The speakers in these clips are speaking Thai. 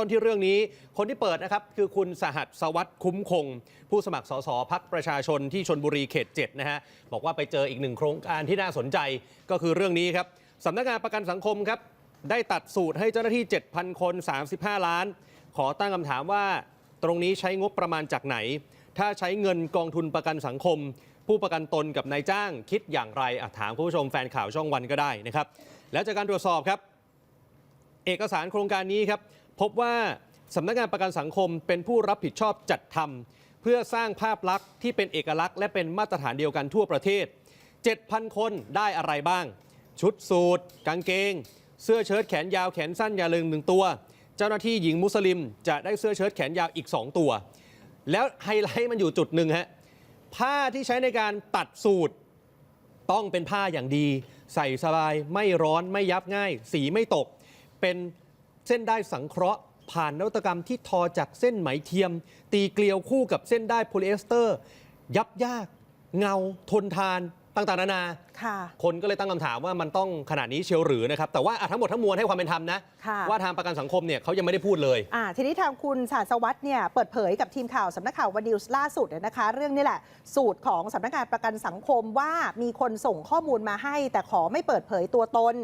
ต้นที่เรื่องนี้ คนที่เปิดนะครับคือคุณสหัสสวัสดิ์คุ้มคง ผู้สมัครสสพักประชาชนที่ชนบุรีเขต7นะฮะบอกว่าไปเจออีกหนึ่งโครงการที่น่าสนใจก็คือเรื่องนี้ครับสำนักงานประกันสังคมครับได้ตัดสูตรให้เจ้าหน้าที่ 7,000 คน 35 ล้าน ขอตั้งคำถามว่า ตรงนี้ใช้งบประมาณจากไหน ถ้าใช้เงินกองทุนประกันสังคม ผู้ประกันตนกับนายจ้างคิดอย่างไรถามคุณผู้ชมแฟนข่าวช่องวันก็ได้นะครับ แล้วจากการตรวจสอบครับ เอกสารโครงการนี้ครับ พบว่าสำนักงานประกันสังคมเป็นผู้รับผิดชอบจัดทำเพื่อสร้างภาพลักษณ์ที่เป็นเอกลักษณ์และเป็นมาตรฐานเดียวกันทั่วประเทศ 7,000 คนได้อะไรบ้าง ชุดสูทกางเกง เสื้อเชิ้ตแขนยาวแขนสั้นยาเริงหนึ่งตัว เจ้าหน้าที่หญิงมุสลิม จะได้เสื้อเชิ้ตแขนยาวอีก 2 ตัว แล้วไฮไลท์มันอยู่จุดหนึ่งฮะผ้าที่ใช้ในการตัดสูตรต้องเป็นผ้าอย่างดี ใส่สบายไม่ร้อนไม่ยับง่าย สีไม่ตก เป็น เส้นได้สังเคราะห์ ผ่านนวัตกรรมที่ทอจากเส้นไหมเทียม ตีเกลียวคู่กับเส้นได้โพลีเอสเตอร์ ยับยาก เงา ทนทานต่างๆนานาค่ะคนก็เลยตั้งคำถามว่ามันต้องขนาดนี้เชียวหรือนะครับ แต่ว่าอะทั้งหมดทั้งมวลให้ความเป็นธรรมนะค่ะว่าทางประกันสังคมเนี่ยเขายังไม่ได้พูดเลยอ่าทีนี้ทางคุณสาสวัสด์เนี่ยเปิดเผยกับทีมข่าวสำนักข่าววันนิวส์ล่าสุดนะคะ เรื่องนี้แหละ สูตรของสำนักงานประกันสังคมว่ามีคนส่งข้อมูลมาให้ แต่ขอไม่เปิดเผยตัวตน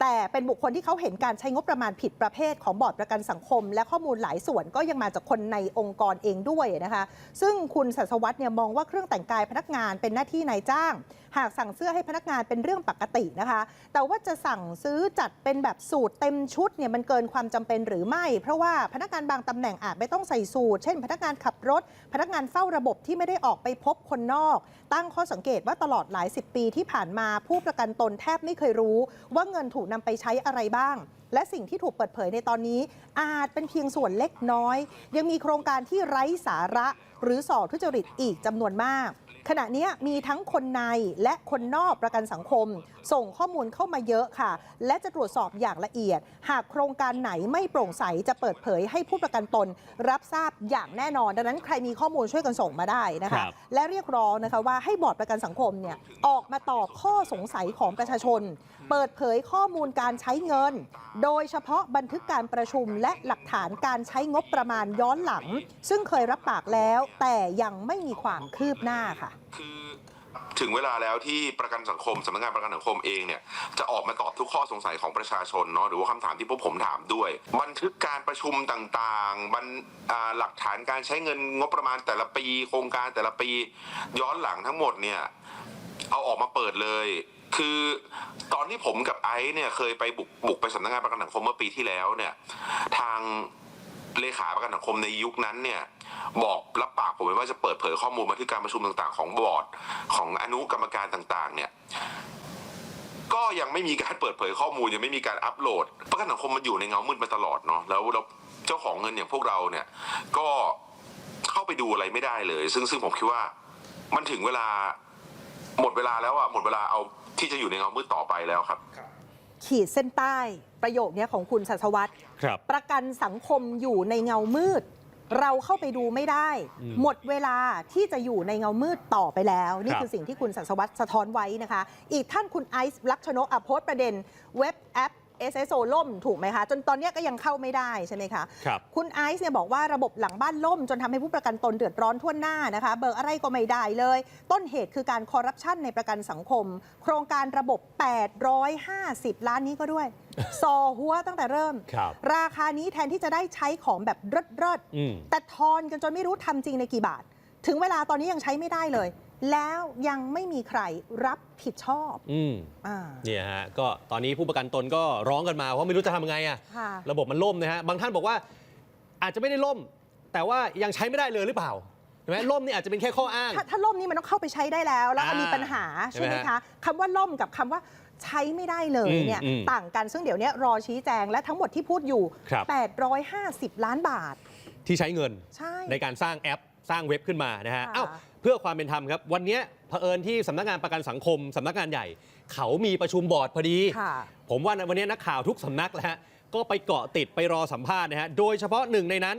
แต่เป็นบุคคลที่เขาเห็นการใช้งบประมาณผิดประเภทของบอร์ดประกันสังคม และข้อมูลหลายส่วนก็ยังมาจากคนในองค์กรเองด้วยนะคะ ซึ่งคุณสัสวัตเนี่ยมองว่าเครื่องแต่งกายพนักงานเป็นหน้าที่นายจ้าง หากสั่งเสื้อให้พนักงานเป็นเรื่องปกตินะคะ แต่ว่าจะสั่งซื้อจัดเป็นแบบสูตรเต็มชุดเนี่ยมันเกินความจำเป็นหรือไม่ เพราะว่าพนักงานบางตำแหน่งอาจไม่ต้องใส่สูตร เช่น พนักงานขับรถ พนักงานเฝ้าระบบที่ไม่ได้ออกไปพบคนนอก ตั้งข้อสังเกตว่าตลอดหลายสิบปีที่ผ่านมาผู้ประกันตนแทบไม่เคยรู้ ว่าเงินถูกนำไปใช้อะไรบ้าง และสิ่งที่ถูกเปิดเผยในตอนนี้ อาจเป็นเพียงส่วนเล็กน้อย ยังมีโครงการที่ไร้สาระ หรือส่อทุจริตอีกจำนวนมาก ขณะเนี้ยมีทั้งคนในและคนนอกประกันสังคม ส่งข้อมูลเข้ามาเยอะค่ะ และจะตรวจสอบอย่างละเอียด หากโครงการไหนไม่โปร่งใสจะเปิดเผยให้ผู้ประกันตน รับทราบอย่างแน่นอน ดังนั้นใครมีข้อมูลช่วยกันส่งมาได้นะครัคะบและเรียกร้องนะคะว่าให้บอร์ดประกันสังคมเนี่ยออกมาตอบข้อสงสัยของประชาชน เปิดเผยข้อมูลการใช้เงิน โดยเฉพาะบันทึกการประชุมและหลักฐานการใช้งบประมาณย้อนหลัง ซึ่งเคยรับปากแล้ว แต่ยังไม่มีความคืบหน้าค่ะคือถึงเวลาแล้วที่ประกันสังคมสำนักงานประกันสังคมเองเนี่ยจะออกมาตอบทุกข้อสงสัยของประชาชนเนาะหรือว่าคำถามที่พวกผมถามด้วย บันทึกการประชุมต่างๆบันอ่าหลักฐานการใช้เงินงบประมาณแต่ละปี โครงการแต่ละปีย้อนหลังทั้งหมดเนี่ยเอาออกมาเปิดเลย คือตอนที่ผมกับไอซ์เนี่ยเคยไปบุกบุกไปสำนักงานประกันสังคมเมื่อปีที่แล้วเนี่ยทางเลขาประกันสังคมในยุคนั้นเนี่ย บอกรับปากผมไว้ว่าจะเปิดเผยข้อมูลบันทึกการประชุมต่างๆ ของบอร์ดของอนุกรรมการต่างๆ เนี่ยก็ยังไม่มีการเปิดเผยข้อมูลยังไม่มีการอัปโหลด ประกันสังคมมันอยู่ในเงามืดมาตลอดเนาะแล้วแล้วเจ้าของเงินอย่างพวกเราเนี่ย ก็เข้าไปดูอะไรไม่ได้เลย ซึ่งซึ่งผมคิดว่ามันถึงเวลาหมดเวลาแล้วอะหมดเวลาเอาที่จะอยู่ในเงามืดต่อไปแล้วครับ ขีดเส้นใต้ประโยคเนี้ยของคุณสัสวัตครับประกันสังคมอยู่ในเงามืด เราเข้าไปดูไม่ได้อืมหมดเวลาที่จะอยู่ในเงามืดต่อไปแล้ว นี่ครับคือสิ่งที่คุณสัสวัตสะท้อนไว้นะคะ อีกท่านคุณไอซ์ลักษณกอะโพสต์ประเด็นเว็บแอป SSO ล่มถูกไหมคะ จนตอนเนี้ยก็ยังเข้าไม่ได้ใช่ไหมคะครับคุณไอซ์เนี่ยบอกว่าระบบหลังบ้านล่ม จนทำให้ผู้ประกันตนเดือดร้อนทั่วหน้านะคะ เบิกอะไรก็ไม่ได้เลย ต้นเหตุคือการคอร์รัปชันในประกันสังคม โครงการระบบ 850 ล้านนี้ก็ด้วยซอหัวตั้งแต่เริ่มครับราคานี้แทนที่จะได้ใช้ของแบบเลิศอืมๆแต่ทอนกันจนไม่รู้ทำจริงในกี่บาท ถึงเวลาตอนนี้ยังใช้ไม่ได้เลย แล้วยังไม่มีใครรับผิดชอบอืมอ่า เนี่ยฮะก็ตอนนี้ผู้ประกันตนก็ร้องกันมาว่าไม่รู้จะทำยังไงอะค่ะ ระบบมันล่มนะฮะบางท่านบอกว่าอาจจะไม่ได้ล่ม แต่ว่ายังใช้ไม่ได้เลยหรือเปล่าเห็นไหมล่มนี่อาจจะเป็นแค่ข้ออ้าง ถ้าถ้าล่มนี่มันต้องเข้าไปใช้ได้แล้ว แล้วก็อ่ามีมีปัญหาใช่ใช่ไหไหมมฮะคะคำว่าล่มกับคำว่าใช้ไม่ได้เลยเนี่ยอืมอืมต่างกันซึ่งเดี๋ยวเนี้ยรอชี้แจงและทั้งหมดที่พูดอยู่ ครับ 850 ล้านบาท ที่ใช้เงิน ใช่ ในการสร้างแอปสร้างเว็บขึ้นมานะฮะค่ะเอ้า เพื่อความเป็นธรรมครับ วันเนี้ยเผอิญที่สำนักงานประกันสังคมสำนักงานใหญ่ เขามีประชุมบอร์ดพอดีค่ะผมว่าวันนี้นักข่าวทุกสำนักแล้วฮะก็ไปเกาะติดไปรอสัมภาษณ์นะฮะโดยเฉพาะหนึ่งในนั้น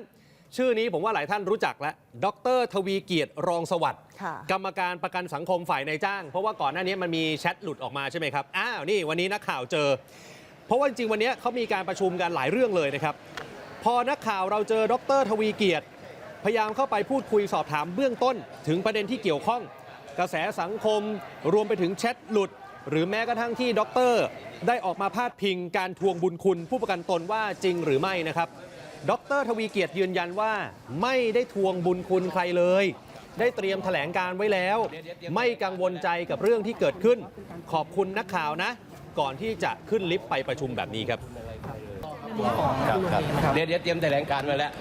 ชื่อนี้ผมว่าหลายท่านรู้จักแล้วดรทวีเกียรติรองสวัสดิ์ค่ะกรรมการประกันสังคมฝ่ายนายจ้าง เพราะว่าก่อนหน้านี้มันมีแชทหลุดออกมาใช่ไหมครับอ้าวนี่วันนี้นักข่าวเจอ เพราะว่าจริงๆวันนี้เขามีการประชุมกันหลายเรื่องเลยนะครับพอนักข่าวเราเจอดรทวีเกียรติ พยายามเข้าไปพูดคุยสอบถามเบื้องต้น ถึงประเด็นที่เกี่ยวข้อง กระแสสังคม รวมไปถึงแชทหลุด หรือแม้กระทั่งที่ด็อกเตอร์ได้ออกมาพาดพิงการทวงบุญคุณ ผู้ประกันตนว่าจริงหรือไม่นะครับดรทวีเกียรติยืนยันว่าไม่ได้ทวงบุญคุณใครเลย ได้เตรียมแถลงการไว้แล้ว ไม่กังวลใจกับเรื่องที่เกิดขึ้น ขอบคุณนักข่าวนะ ก่อนที่จะขึ้นลิฟต์ไปประชุมแบบนี้ครับครับครับเดี๋ยวเดี๋ยวเตรียมแถลงการไว้แล้ว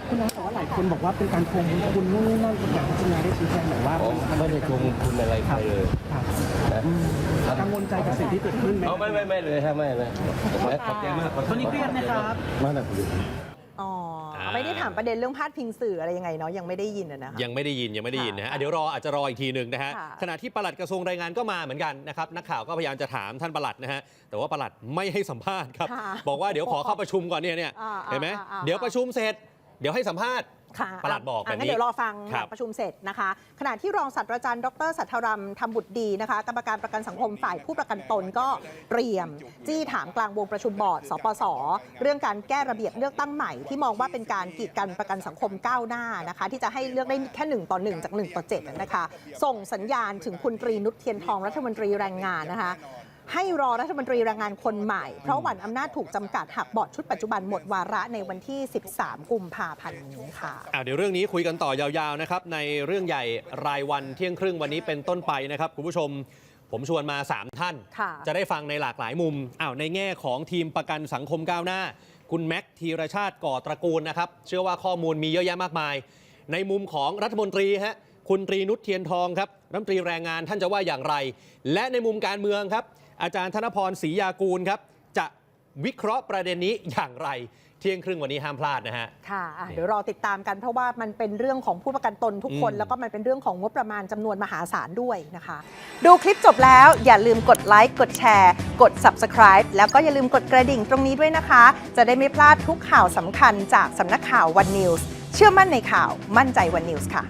าหลายคนบอกว่าเป็นการทวงบุญคุณนู่นนี่นั่นคุณอยากให้คุณนายได้ชี้แจงหน่อยว่าผมไม่ได้ทวงคุณอะไรใครเลยครับนะกังวลใจกับสิ่งที่เกิดขึ้นไหมเอาไม่ไม่ไม่เลยครับไม่ไม่ขอบใจมากขอบตอนนี้เครียดนะครับมากนะคุณอ๋ออ่าไม่ได้ถามประเด็นเรื่องพาดพิงสื่ออะไรยังไงเนาะยังไม่ได้ยินอะนะคะยังไม่ได้ยินยังไม่ได้ยินนะฮะอะเดี๋ยวรออาจจะรออีกทีหนึ่งนะฮะค่ะขณะที่ปลัดกระทรวงแรงงานก็มาเหมือนกันนะครับนักข่าวก็พยายามจะถามท่านปลัดนะฮะแต่ว่าปลัดไม่ให้สัมภาษณ์ครับค่ะบอกว่าเดี๋ยวขอเข้าประชุมก่อนเนี่ยเนี่ยอ่าอ่าเห็นไหมอ่าอ่าเดี๋ยวประชุมเสร็จ เดี๋ยวให้สัมภาษณ์ ค่ะปลัดบอกะแบบนี้งั้นเดี๋ยวรอฟังครับประชุมเสร็จนะคะ ขณะที่รองศาสตราจารย์ดรสัทธรัมทำบุตรดีนะคะ กรรมการประกันสังคมฝ่ายผู้ประกันตนก็เตรียม จี้ถามกลางวงประชุมบอร์ดสปส เรื่องการแก้ระเบียบเลือกตั้งใหม่ ที่มองว่าเป็นการกีดกันประกันสังคมก้าวหน้านะคะ ที่จะให้เลือกได้แค่1ต่อ1จาก1ต่อ7นะคะ ส่งสัญญาณถึงคุณตรีนุชเทียนทองรัฐมนตรีแรงงานนะคะ ให้รอรัฐมนตรีแรงงานคนใหม่ เพราะหวันอำนาจถูกจำกัดหากบอร์ดชุดปัจจุบันหมดวาระในวันที่ 13 กุมภาพันธ์นี้ค่ะอะเดี๋ยวเรื่องนี้คุยกันต่อยาวๆนะครับในเรื่องใหญ่รายวันเที่ยงครึ่งวันนี้เป็นต้นไปนะครับคุณผู้ชมผมชวนมา 3 ท่านค่ะจะได้ฟังในหลากหลายมุมอ้าวในแง่ของทีมประกันสังคมก้าวหน้า คุณแม็กธีรชาติก่อตระกูลนะครับ เชื่อว่าข้อมูลมีเยอะแยะมากมาย ในมุมของรัฐมนตรีฮะคุณตรีนุชเทียนทองครับรัฐมนตรีแรงงานท่านจะว่าอย่างไร และในมุมการเมืองครับ อาจารย์ธนพรศรียากูลครับ จะวิเคราะห์ประเด็นนี้อย่างไร เที่ยงครึ่งวันนี้ห้ามพลาดนะฮะ ค่ะอะ เดี๋ยวรอติดตามกันเพราะว่ามันเป็นเรื่องของผู้ประกันตนทุกคน อืม แล้วก็มันเป็นเรื่องของงบประมาณจำนวนมหาศาลด้วยนะคะ ดูคลิปจบแล้วอย่าลืมกดไลค์กดแชร์ กด Subscribe แล้วก็อย่าลืมกดกระดิ่งตรงนี้ด้วยนะคะ จะได้ไม่พลาดทุกข่าวสำคัญจากสำนักข่าววันนิวส์เชื่อมั่นในข่าวมั่นใจวันนิวส์ค่ะ